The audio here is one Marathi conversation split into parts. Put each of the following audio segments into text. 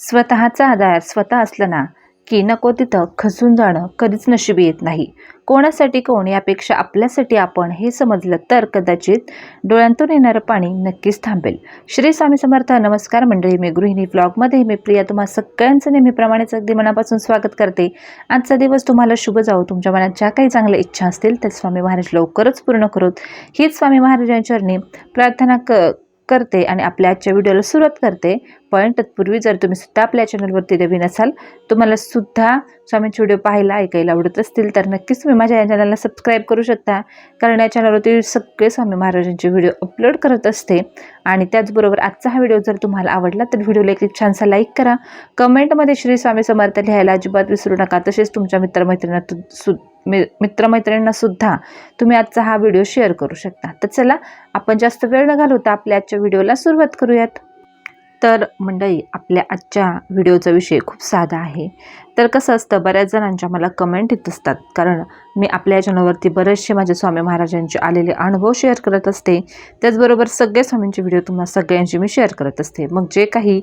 स्वतःचा आधार स्वतः असला ना की नको तिथं खचून जाणं कधीच नशिबी येत नाही. कोणासाठी कोण यापेक्षा आपल्यासाठी आपण हे समजलं तर कदाचित डोळ्यांतून येणारं पाणी नक्कीच थांबेल. श्री स्वामी समर्थ नमस्कार मंडळी मी गृहिणी ब्लॉगमध्ये मी प्रिया. तुम्हा सगळ्यांचं नेहमीप्रमाणेच अगदी मनापासून स्वागत करते. आजचा दिवस तुम्हाला शुभ जावो. तुमच्या मनात ज्या काही चांगल्या इच्छा असतील त्या स्वामी महाराज लवकरच पूर्ण करोत. हीच स्वामी महाराजांच्या प्रार्थना क करते आणि आपल्या आजच्या व्हिडिओला सुरुवात करते. पण तत्पूर्वी जर तुम्ही सुद्धा आपल्या चॅनलवरती नवीन असाल तुम्हाला सुद्धा स्वामींचे व्हिडिओ पाहायला ऐकायला आवडत असतील तर नक्कीच तुम्ही माझ्या या चॅनलला सबस्क्राईब करू शकता. कारण या चॅनलवरती सगळे स्वामी महाराजांचे व्हिडिओ अपलोड करत असते. आणि त्याचबरोबर आजचा हा व्हिडिओ जर तुम्हाला आवडला तर व्हिडिओला एक छानसा लाईक करा. कमेंटमध्ये श्री स्वामी समर्थ लिहायला अजिबात विसरू नका. तसेच तुमच्या मित्रमैत्रिणींना तु- सु मि मित्रमैत्रिणींना सुद्धा तुम्ही आजचा हा व्हिडिओ शेअर करू शकता. तर चला आपण जास्त वेळ न घालवता आपल्या आजच्या व्हिडिओला सुरुवात करूयात. तर मंडळी आपल्या आजच्या व्हिडिओचा विषय खूप साधा आहे. तर कसं असतं बऱ्याच जणांच्या मला कमेंट येत असतात. कारण मी आपल्या चॅनलवरती बरेचसे माझे स्वामी महाराजांचे आलेले अनुभव शेअर करत असते. त्याचबरोबर सगळे स्वामींचे व्हिडिओ तुम्हाला सगळ्यांची मी शेअर करत असते. मग जे काही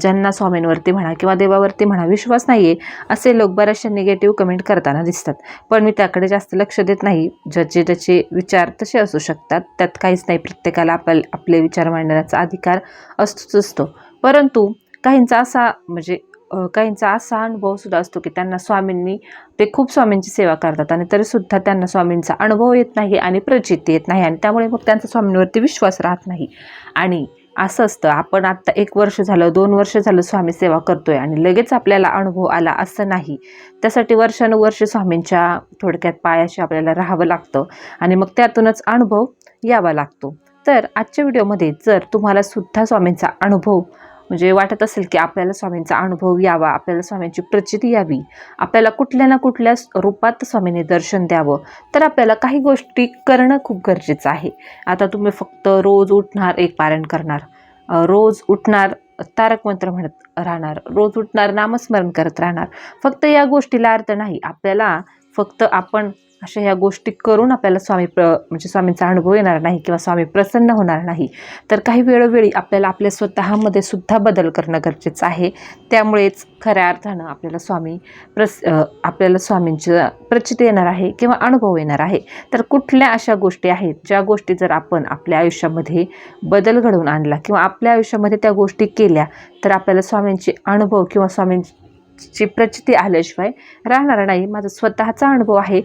ज्यांना स्वामींवरती म्हणा किंवा देवावरती म्हणा विश्वास नाही आहे असे लोक बऱ्याचशा निगेटिव्ह कमेंट करताना दिसतात. पण मी त्याकडे जास्त लक्ष देत नाही. ज्याचे ज्याचे विचार तसे असू शकतात त्यात काहीच नाही. प्रत्येकाला आपल आपले विचार मांडण्याचा अधिकार असतोच असतो. परंतु काहींचा असा म्हणजे काहींचा असा अनुभव सुद्धा असतो की त्यांना स्वामींनी ते खूप स्वामींची सेवा करतात आणि तरीसुद्धा त्यांना स्वामींचा अनुभव येत नाही आणि प्रचिती येत नाही आणि त्यामुळे मग त्यांचा स्वामींवरती विश्वास राहत नाही. आणि असं असतं आपण आत्ता एक वर्ष झालं दोन वर्ष झालं स्वामी सेवा करतोय आणि लगेच आपल्याला अनुभव आला असं नाही. त्यासाठी वर्षानुवर्ष स्वामींच्या थोडक्यात पायाशी आपल्याला राहावं लागतं आणि मग त्यातूनच अनुभव यावा लागतो. तर आजच्या व्हिडिओमध्ये जर तुम्हाला सुद्धा स्वामींचा अनुभव म्हणजे वाटत असेल की आपल्याला स्वामींचा अनुभव यावा आपल्याला स्वामींची प्रचिती यावी आपल्याला कुठल्या ना कुठल्या रूपात स्वामींनी दर्शन द्यावं तर आपल्याला काही गोष्टी करणं खूप गरजेचं आहे. आता तुम्ही फक्त रोज उठणार एक पारायण करणार. रोज उठणार तारक मंत्र म्हणत राहणार. रोज उठणार नामस्मरण करत राहणार. फक्त या गोष्टीला अर्थ नाही. आपल्याला फक्त आपण अशा ह्या गोष्टी करून आपल्याला स्वामी प्र म्हणजे स्वामींचा अनुभव येणार नाही किंवा स्वामी प्रसन्न होणार नाही. तर काही वेळोवेळी आपल्याला आपल्या स्वतःमध्ये सुद्धा बदल करणं गरजेचं आहे. त्यामुळेच खऱ्या अर्थानं आपल्याला स्वामी प्रस आपल्याला स्वामींचं प्रचिती येणार आहे किंवा अनुभव येणार आहे. तर कुठल्या अशा गोष्टी आहेत ज्या गोष्टी जर आपण आपल्या आयुष्यामध्ये बदल घडवून आणला किंवा आपल्या आयुष्यामध्ये त्या गोष्टी केल्या तर आपल्याला स्वामींचे अनुभव किंवा स्वामींची प्रचिती आल्याशिवाय राहणार नाही. माझा स्वतःचा अनुभव आहे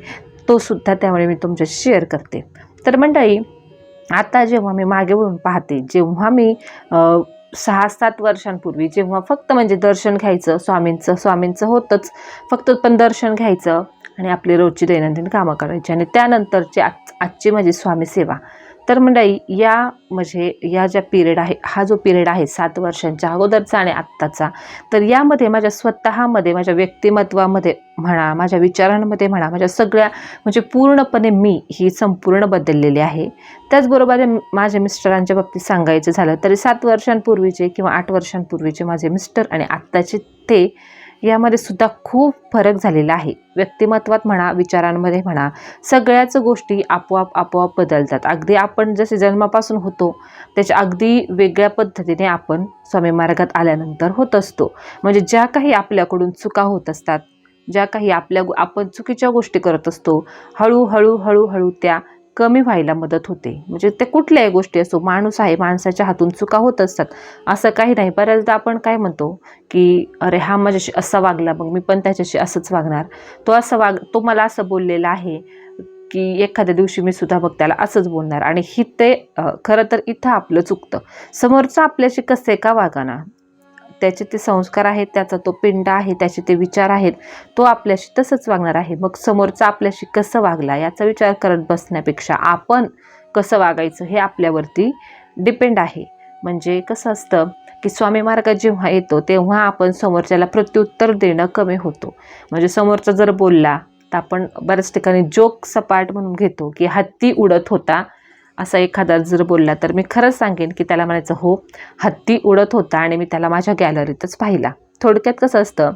तोसुद्धा त्यामुळे मी तुमच्याशी शेअर करते. तर मंडळी आता जेव्हा मी मागे वळून पाहते जेव्हा मी सहा सात वर्षांपूर्वी जेव्हा फक्त म्हणजे दर्शन घ्यायचं स्वामींचं स्वामींचं होतंच. फक्त पण दर्शन घ्यायचं आणि आपली रोजची दैनंदिन कामं करायची. आणि त्यानंतरची आज आजची माझी स्वामी सेवा. तर मंडळी या म्हणजे या ज्या पिरियड आहे हा जो पिरियड आहे सात वर्षांच्या अगोदरचा आणि आत्ताचा तर यामध्ये माझ्या स्वतःमध्ये माझ्या व्यक्तिमत्वामध्ये म्हणा माझ्या विचारांमध्ये म्हणा माझ्या सगळ्या म्हणजे पूर्णपणे मी ही संपूर्ण बदललेली आहे. त्याचबरोबर माझ्या मिस्टरांच्या बाबतीत सांगायचं झालं तरी सात वर्षांपूर्वीचे किंवा आठ वर्षांपूर्वीचे माझे मिस्टर आणि आत्ताचे ते यामध्ये सुद्धा खूप फरक झालेला आहे. व्यक्तिमत्वात म्हणा विचारांमध्ये म्हणा सगळ्याच गोष्टी आपोआप आपोआप बदलतात. अगदी आपण जसे जन्मापासून होतो त्याच्या अगदी वेगळ्या पद्धतीने आपण स्वामी मार्गात आल्यानंतर होत असतो. म्हणजे ज्या काही आपल्याकडून चुका होत असतात ज्या काही आपल्या आपण चुकीच्या गोष्टी करत असतो हळूहळू हळूहळू त्या कमी व्हायला मदत होते. म्हणजे ते कुठल्याही गोष्टी असो माणूस आहे माणसाच्या हातून चुका होत असतात असं काही नाही. बऱ्याचदा आपण काय म्हणतो की अरे हा माझ्याशी असा वागला मग मी पण त्याच्याशी असंच वागणार. तो असं वाग तो मला असं बोललेला आहे की एखाद्या दिवशी मी सुद्धा मग त्याला असंच बोलणार. आणि ही ते खरं तर इथं आपलं चुकतं. समोरचं आपल्याशी कसे का वागाना? त्याचे ते संस्कार आहेत त्याचा तो पिंड आहे त्याचे ते विचार आहेत तो आपल्याशी तसंच वागणार आहे. मग समोरचा आपल्याशी कसं वागला याचा विचार करत बसण्यापेक्षा आपण कसं वागायचं हे आपल्यावरती डिपेंड आहे. म्हणजे कसं असतं की स्वामी मार्गात जेव्हा येतो तेव्हा आपण समोरच्याला प्रत्युत्तर देणं कमी होतो. म्हणजे समोरचा जर बोलला तर आपण बऱ्याच ठिकाणी जोक सपाट म्हणून घेतो की हत्ती उडत होता असा एखादा जर बोलला तर मी खरंच सांगेन की त्याला म्हणायचं हो हत्ती उडत होता आणि मी त्याला माझ्या गॅलरीतच पाहिला. थोडक्यात कसं असतं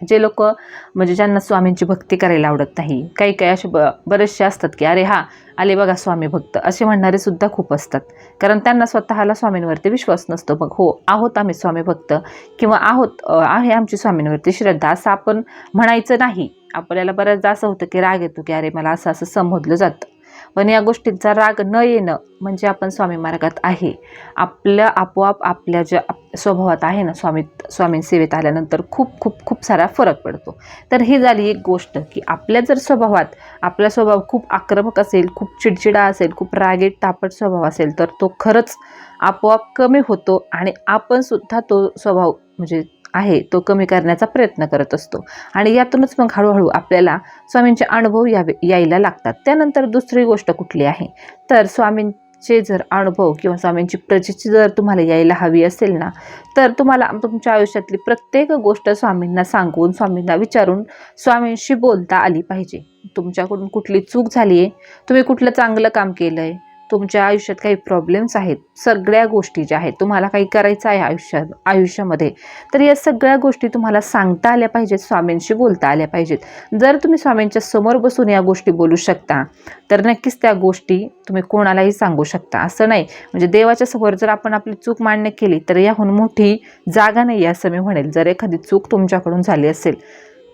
जे लोक म्हणजे ज्यांना स्वामींची भक्ती करायला आवडत नाही काही काही असे ब बरेचसे असतात की अरे हा आले बघा स्वामी भक्त. असे म्हणणारे सुद्धा खूप असतात. कारण त्यांना स्वतःला स्वामींवरती विश्वास नसतो. मग हो आहोत आम्ही स्वामी भक्त किंवा आहोत आहे आमची स्वामींवरती श्रद्धा असं आपण म्हणायचं नाही. आपल्याला बऱ्याचदा असं होतं की राग येतो की अरे मला असं असं संबोधलं जातं. पण या गोष्टींचा राग न येणं म्हणजे आपण स्वामी मार्गात आहे. आपलं आपोआप आपल्या ज्या आप- स्वभावात आहे ना स्वामी स्वामी सेवेत आल्यानंतर खूप खूप खूप सारा फरक पडतो. तर ही झाली एक गोष्ट की आपल्या जर स्वभावात आपला स्वभाव खूप आक्रमक असेल खूप चिडचिडा असेल खूप रागीट तापट स्वभाव असेल तर तो खरंच आपोआप कमी होतो आणि आपण सुद्धा तो स्वभाव म्हणजे आहे तो कमी करण्याचा प्रयत्न करत असतो. आणि यातूनच मग हळूहळू आपल्याला स्वामींचे अनुभव यावे यायला लागतात. त्यानंतर दुसरी गोष्ट कुठली आहे? तर स्वामींचे जर अनुभव किंवा स्वामींची प्रजेची जर तुम्हाला यायला हवी असेल ना तर तुम्हाला तुमच्या आयुष्यातली प्रत्येक गोष्ट स्वामींना सांगून स्वामींना विचारून स्वामींशी बोलता आली पाहिजे. तुमच्याकडून कुठली चूक झाली आहे तुम्ही कुठलं चांगलं काम केलं आहे तुमच्या आयुष्यात काही प्रॉब्लेम्स आहेत सगळ्या गोष्टी ज्या आहेत तुम्हाला काही करायचं आहे आयुष्यात आयुष्यामध्ये तर या सगळ्या गोष्टी तुम्हाला सांगता आल्या पाहिजेत स्वामींशी बोलता आल्या पाहिजेत. जर तुम्ही स्वामींच्या समोर बसून या गोष्टी बोलू शकता तर नक्कीच त्या गोष्टी तुम्ही कोणालाही सांगू शकता. असं नाही म्हणजे देवाच्या समोर जर आपण आपली चूक मान्य केली तर याहून मोठी जागा नाही आहे असं मी म्हणेल. जर एखादी चूक तुमच्याकडून झाली असेल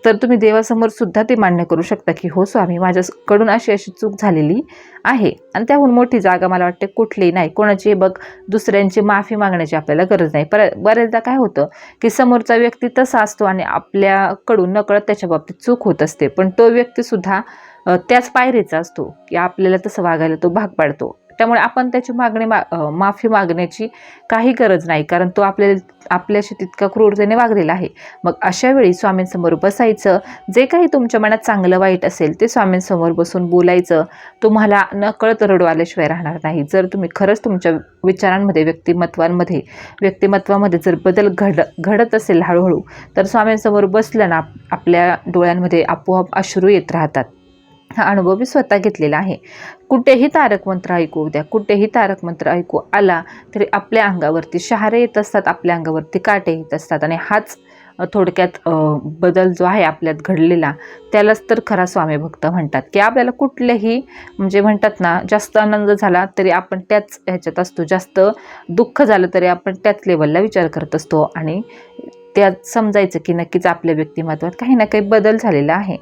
तर तुम्ही देवासमोर सुद्धा ते मान्य करू शकता की हो स्वामी माझ्याकडून अशी अशी चूक झालेली आहे. आणि त्याहून मोठी जागा मला वाटते कुठलीही नाही. कोणाची बघ दुसऱ्यांची माफी मागण्याची आपल्याला गरज नाही. पर बऱ्याचदा काय होतं की समोरचा व्यक्ती तसा असतो आणि आपल्याकडून नकळत त्याच्या बाबतीत चूक होत असते. पण तो व्यक्तीसुद्धा त्याच पायरीचा असतो की आपल्याला तसं वागायला तो भाग पाडतो. त्यामुळे आपण त्याची मागणी मा माफी मागण्याची काही गरज नाही कारण तो आपल्या आपल्याशी तितका क्रूरतेने वागलेला आहे. मग अशा वेळी स्वामींसमोर बसायचं जे काही तुमच्या मनात चांगलं वाईट असेल ते स्वामींसमोर बसून बोलायचं तुम्हाला नकळत रडू आल्याशिवाय राहणार नाही. जर तुम्ही खरंच तुमच्या विचारांमध्ये व्यक्तिमत्वांमध्ये व्यक्तिमत्वामध्ये जर बदल घड घडत असेल हळूहळू तर स्वामींसमोर बसलं ना आपल्या डोळ्यांमध्ये आपोआप अश्रू येत राहतात. हा अनुभव मी स्वतः घेतलेला आहे. कुठेही तारक मंत्र ऐकू द्या कुठेही तारक मंत्र ऐकू आला तरी आपल्या अंगावरती शहारे येत असतात आपल्या अंगावरती काटे येत असतात आणि हाच थोडक्यात बदल जो आहे आपल्यात घडलेला त्यालाच तर खरा स्वामी भक्त म्हणतात. की आपल्याला कुठलेही म्हणजे म्हणतात ना जास्त आनंद झाला तरी आपण त्याच ह्याच्यात असतो. जास्त दुःख झालं तरी आपण त्याच लेवलला विचार करत असतो आणि त्यात समजायचं की नक्कीच आपल्या व्यक्तिमत्वात काही ना काही बदल झालेला आहे.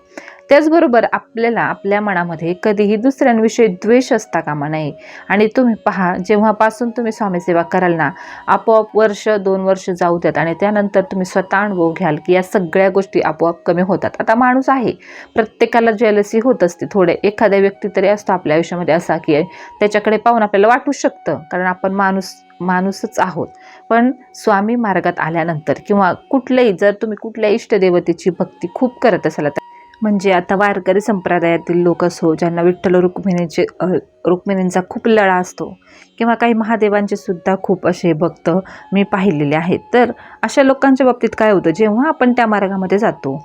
त्याचबरोबर आपल्याला आपल्या मनामध्ये कधीही दुसऱ्यांविषयी द्वेष असता कामा नये. आणि तुम्ही पहा जेव्हापासून तुम्ही स्वामीसेवा कराल ना आपोआप वर्ष दोन वर्ष जाऊ द्यात आणि त्यानंतर तुम्ही स्वतः अनुभव घ्याल की या सगळ्या गोष्टी आपोआप कमी होतात. आता माणूस आहे. प्रत्येकाला जेलसी होत असते. थोडे एखाद्या व्यक्ती तरी असतो आपल्या आयुष्यामध्ये असा की त्याच्याकडे पाहून आपल्याला वाटू शकतं. कारण आपण माणूस माणूसच आहोत. पण स्वामी मार्गात आल्यानंतर किंवा कुठल्याही जर तुम्ही कुठल्या इष्टदेवतेची भक्ती खूप करत असाल तर म्हणजे आता वारकरी संप्रदायातील लोक असो ज्यांना विठ्ठल रुक्मिणीचे रुक्मिणींचा खूप लळा असतो किंवा काही महादेवांचे सुद्धा खूप असे भक्त मी पाहिलेले आहेत. तर अशा लोकांच्या बाबतीत काय होतं? जेव्हा आपण त्या मार्गामध्ये जातो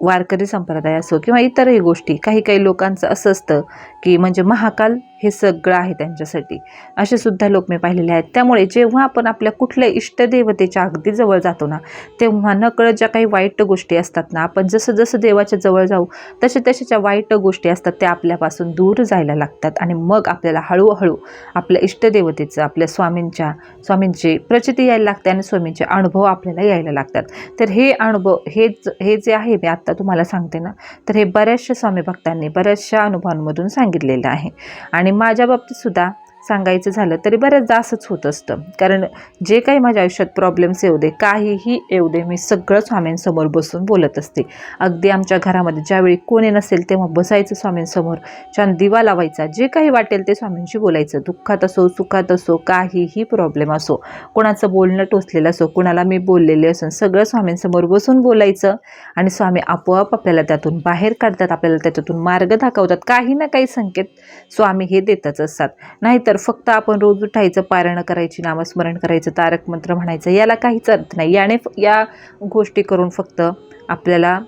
वारकरी संप्रदाय असो किंवा इतरही गोष्टी काही काही लोकांचं असं असतं की म्हणजे महाकाल हे सगळं आहे त्यांच्यासाठी. असे सुद्धा लोक मी पाहिलेले आहेत. त्यामुळे जेव्हा आपण आपल्या कुठल्या इष्टदेवतेच्या अगदी जवळ जातो ना तेव्हा नकळत ज्या काही वाईट गोष्टी असतात ना आपण जसं जसं देवाच्या जवळ जाऊ तसे तशा ज्या वाईट गोष्टी असतात त्या आपल्यापासून दूर जायला लागतात. आणि मग आपल्याला हळूहळू आपल्या इष्टदेवतेचं आपल्या स्वामींच्या स्वामींची प्रचिती यायला लागते आणि स्वामींचे अनुभव आपल्याला यायला लागतात. तर हे अनुभव हेच हे जे आहे मी आत्ता तुम्हाला सांगते ना तर हे बऱ्याचशा स्वामी भक्तांनी बऱ्याचशा अनुभवांमधून सांगितलं. सांगितलेलं आहे. आणि माझ्या बाबतीतसुद्धा सांगायचं झालं तरी बऱ्याचदा असंच होत असतं. कारण जे काही माझ्या आयुष्यात प्रॉब्लेम्स येऊ दे काहीही येऊ दे मी सगळं स्वामींसमोर बसून बोलत असते. अगदी आमच्या घरामध्ये ज्यावेळी कोणी नसेल तेव्हा बसायचं स्वामींसमोर छान दिवा लावायचा जे काही वाटेल ते स्वामींशी बोलायचं. दुःखात असो सुखात असो काहीही प्रॉब्लेम असो कोणाचं बोलणं टोचलेलं असो कोणाला मी बोललेले असो सगळं स्वामींसमोर बसून बोलायचं आणि स्वामी आपोआप आपल्याला त्यातून बाहेर काढतात आपल्याला त्याच्यातून मार्ग दाखवतात. काही ना काही संकेत स्वामी हे देतच असतात. नाहीतर फक्त आपण रोज उठायचं पारायण करायची नामस्मरण करायचं तारक मंत्र म्हणायचं याला काहीच अर्थ नाही. याने या गोष्टी करून फक्त आपल्याला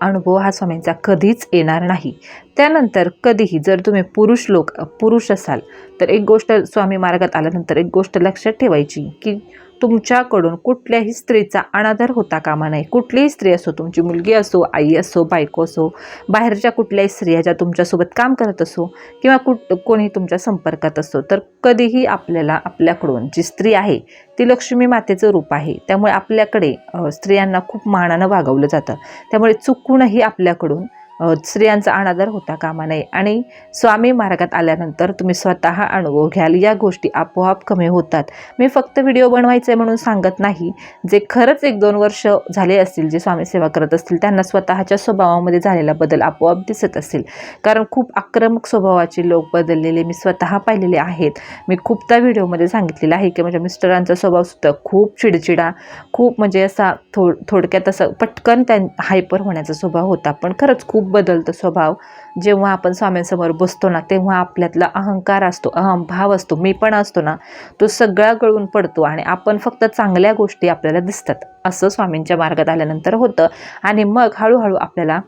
अनुभव हा स्वामींचा कधीच येणार नाही. त्यानंतर कधीही जर तुम्ही पुरुष लोक पुरुष असाल तर एक गोष्ट स्वामी मार्गात आल्यानंतर एक गोष्ट लक्षात ठेवायची की तुमच्याकडून कुठल्याही स्त्रीचा अनादर होता कामा नये. कुठलीही स्त्री असो तुमची मुलगी असो आई असो बायको असो बाहेरच्या कुठल्याही स्त्रिया ज्या तुमच्यासोबत काम करत असो किंवा कुठ कोणी तुमच्या संपर्कात असो तर कधीही आपल्याला आपल्याकडून जी स्त्री आहे ती लक्ष्मी मातेचं रूप आहे. त्यामुळे आपल्याकडे स्त्रियांना खूप मानानं वागवलं जातं. त्यामुळे चुकूनही आपल्याकडून स्त्रियांचा अनादर होता कामा नये. आणि स्वामी मार्गात आल्यानंतर तुम्ही स्वतः अनुभव घ्याल. या गोष्टी आपोआप कमी होतात. मी फक्त व्हिडिओ बनवायचे म्हणून सांगत नाही. जे खरंच एक दोन वर्ष झाले असतील जे स्वामी सेवा करत असतील त्यांना स्वतःच्या स्वभावामध्ये झालेला बदल आपोआप दिसत असेल. कारण खूप आक्रमक स्वभावाचे लोक बदललेले मी स्वतः पाहिलेले आहेत. मी खूप त्या व्हिडिओमध्ये सांगितलेलं आहे की माझ्या मिस्टरांचा स्वभावसुद्धा खूप चिडचिडा खूप म्हणजे असा थो थोडक्यात असं पटकन त्या हायपर होण्याचा स्वभाव होता. पण खरंच खूप बदलतो स्वभाव. जेव्हा आपण स्वामींसमोर बसतो ना तेव्हा आपल्यातला अहंकार असतो अहंभाव असतो मी पण असतो ना तो सगळा गळून पडतो आणि आपण फक्त चांगल्या गोष्टी आपल्याला दिसतात. असं स्वामींच्या मार्गात आल्यानंतर होतं आणि मग हळूहळू आपल्याला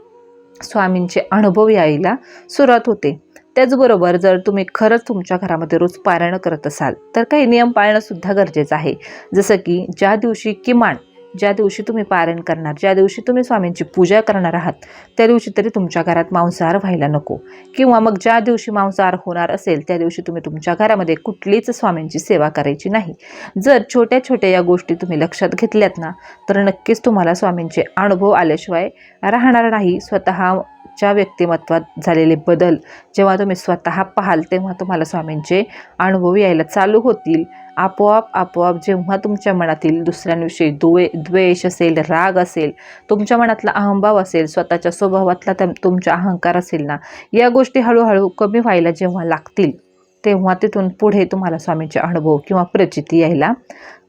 स्वामींचे अनुभव यायला सुरुवात होते. त्याचबरोबर जर तुम्ही खरंच तुमच्या घरामध्ये रोज पारायण करत असाल तर काही नियम पाळणंसुद्धा गरजेचं आहे. जसं की ज्या दिवशी किमान ज्या दिवशी तुम्ही पारण करणार ज्या दिवशी तुम्ही स्वामींची पूजा करणार आहात त्या दिवशी तरी तुमच्या घरात मांसाहार व्हायला नको. किंवा मग ज्या दिवशी मांसाहार होणार असेल त्या दिवशी तुम्ही तुमच्या घरामध्ये कुठलीच स्वामींची सेवा करायची नाही. जर छोट्या छोट्या या गोष्टी तुम्ही लक्षात घेतल्यात ना तर नक्कीच तुम्हाला स्वामींचे अनुभव आल्याशिवाय राहणार नाही. स्वतः च्या व्यक्तिमत्वात झालेले बदल जेव्हा तुम्ही स्वतः पाहाल तेव्हा तुम्हाला स्वामींचे अनुभव यायला चालू होतील. आपोआप आपोआप जेव्हा तुमच्या मनातील दुसऱ्यांविषयी द्वे द्वेष असेल राग असेल तुमच्या मनातला अहंभाव असेल स्वतःच्या स्वभावातला त्या तुमचा अहंकार असेल ना या गोष्टी हळूहळू कमी व्हायला जेव्हा लागतील तेव्हा तिथून पुढे तुम्हाला स्वामींचे अनुभव किंवा प्रचिती यायला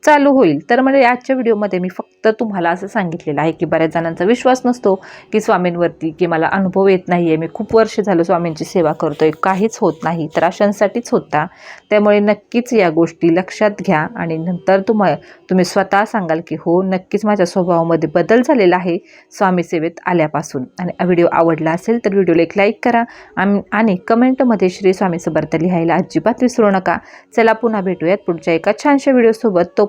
चालू होईल. तर म्हणजे आजच्या व्हिडिओमध्ये मी फक्त तुम्हाला असं सांगितलेलं आहे की बऱ्याच जणांचा विश्वास नसतो की स्वामींवरती की मला अनुभव येत नाही आहे मी खूप वर्ष झालं स्वामींची सेवा करतोय. काहीच होत नाही. तर अशांसाठीच होता. त्यामुळे नक्कीच या गोष्टी लक्षात घ्या आणि नंतर तुम्हा तुम्ही स्वतः सांगाल की हो नक्कीच माझ्या स्वभावामध्ये बदल झालेला आहे स्वामी सेवेत आल्यापासून. आणि व्हिडिओ आवडला असेल तर व्हिडिओला एक लाईक करा आम- आणि कमेंटमध्ये श्री स्वामी समर्थ लिहायला अजिबात विसरू नका. चला पुन्हा भेटूयात पुढच्या एका छानशा व्हिडिओसोबत. तो